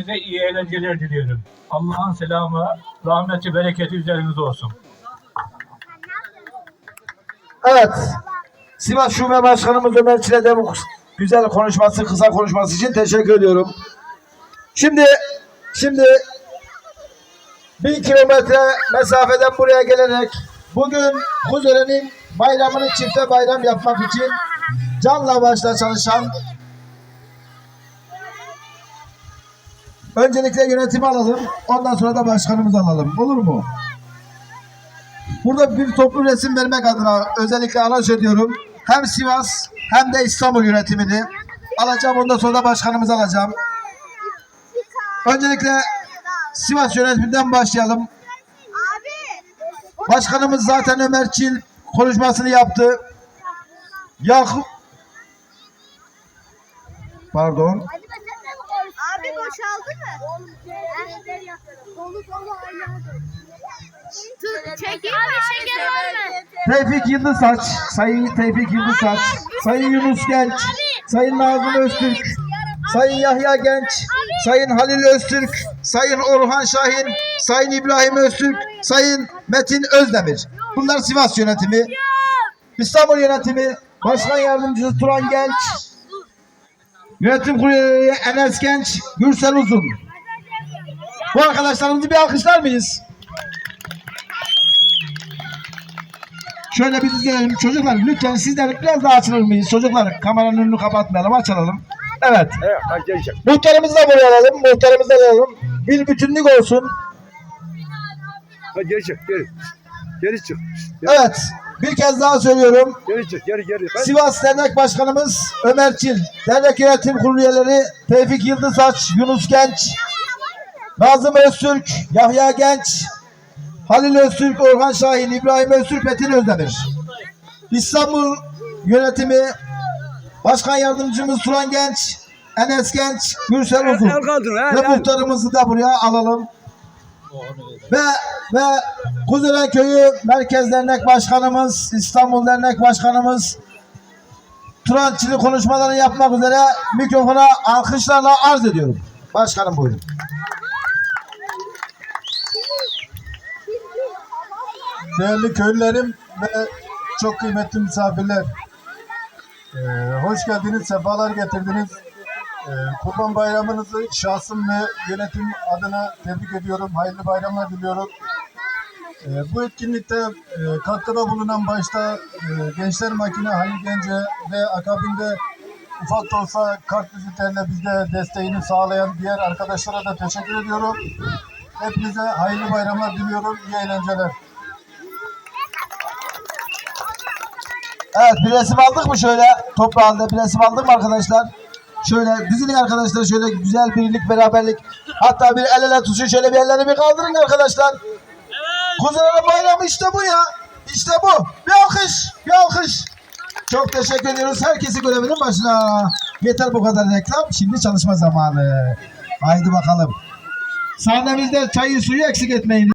hepinize iyi eğlenceler diliyorum. Allah'ın selamı, rahmeti, bereketi üzerinize olsun. Evet. Sivas Şube Başkanımız Ömer Çile'de bu güzel konuşması, kısa konuşması için teşekkür ediyorum. Şimdi şimdi bin kilometre mesafeden buraya gelerek bugün Kuzure'nin bayramını çifte bayram yapmak için canla başla çalışan öncelikle yönetimi alalım. Ondan sonra da başkanımızı alalım. Olur mu? Burada bir toplu resim vermek adına özellikle araç ediyorum. Hem Sivas hem de İstanbul yönetimini alacağım. Ondan sonra da başkanımızı alacağım. Öncelikle Sivas yönetiminden başlayalım. Başkanımız zaten Ömer Çil konuşmasını yaptı. Yakup Pardon. Boşaldı mı? Dolu dolu Çekil. abi şeker verme. Tevfik Yıldızsaç, Sayın Tevfik Yıldızsaç, Sayın Yunus Genç, Sayın Nazım Öztürk, Sayın Yahya Genç, Sayın Halil Öztürk, Sayın Orhan Şahin, Sayın İbrahim Öztürk, Sayın Metin Özdemir. Bunlar Sivas yönetimi. İstanbul yönetimi, Başkan Yardımcısı Turan Genç, Yönetim Kurulu Enes Genç, Gürsel Uzun. Bu arkadaşlarımızı bir alkışlar mıyız? Şöyle bir dizelim. Çocuklar lütfen sizler biraz daha açılır mıyız? Çocuklar kameranın önünü kapatmayalım. Açalım. Evet. Evet. Muhtarımızı da buraya alalım. Muhtarımızı da alalım. Bir bütünlük olsun. Hadi geri çık, geri. Geri çık. Evet. Bir kez daha söylüyorum. Geri geri geri. Ben... Sivas Dernek Başkanımız Ömer Çil. Dernek Yönetim Kurulu üyeleri Tevfik Yıldızsaç, Yunus Genç, Nazım Öztürk, Yahya Genç, Halil Öztürk, Orhan Şahin, İbrahim Öztürk, Metin Özdemir. İstanbul Yönetimi Başkan Yardımcımız Turan Genç, Enes Genç, Gürsel Uzun. Ve muhtarımızı da buraya alalım. Ve ve Kuzeren Köyü Merkez Dernek Başkanımız, İstanbul Dernek Başkanımız Turan Çili konuşmalarını yapmak üzere mikrofona alkışlarla arz ediyorum. Başkanım buyurun. Değerli köylülerim ve çok kıymetli misafirler. Ee, hoş geldiniz, sefalar getirdiniz. Ee, Kurban Bayramınızı şahsım ve yönetim adına tebrik ediyorum. Hayırlı bayramlar diliyorum. Ee, bu etkinlikte e, katkıda bulunan başta e, Gençler Makine Halil Gence ve akabinde ufak da olsa kart vizitlerle bizde desteğini sağlayan diğer arkadaşlara da teşekkür ediyorum. Hepinize hayırlı bayramlar diliyorum. İyi eğlenceler. Evet bir resim aldık mı şöyle toprağında bir resim aldık mı arkadaşlar? Şöyle dizilin arkadaşlar şöyle güzel birlik beraberlik. Hatta bir el ele tutuşun şöyle bir elleri bir kaldırın arkadaşlar. Kuzuların bayramı işte bu ya. İşte bu. Bir alkış. Bir alkış. Çok teşekkür ediyoruz. Herkesi görevinin başına. Yeter bu kadar reklam. Şimdi çalışma zamanı. Haydi bakalım. Sahnemizde çayı suyu eksik etmeyin.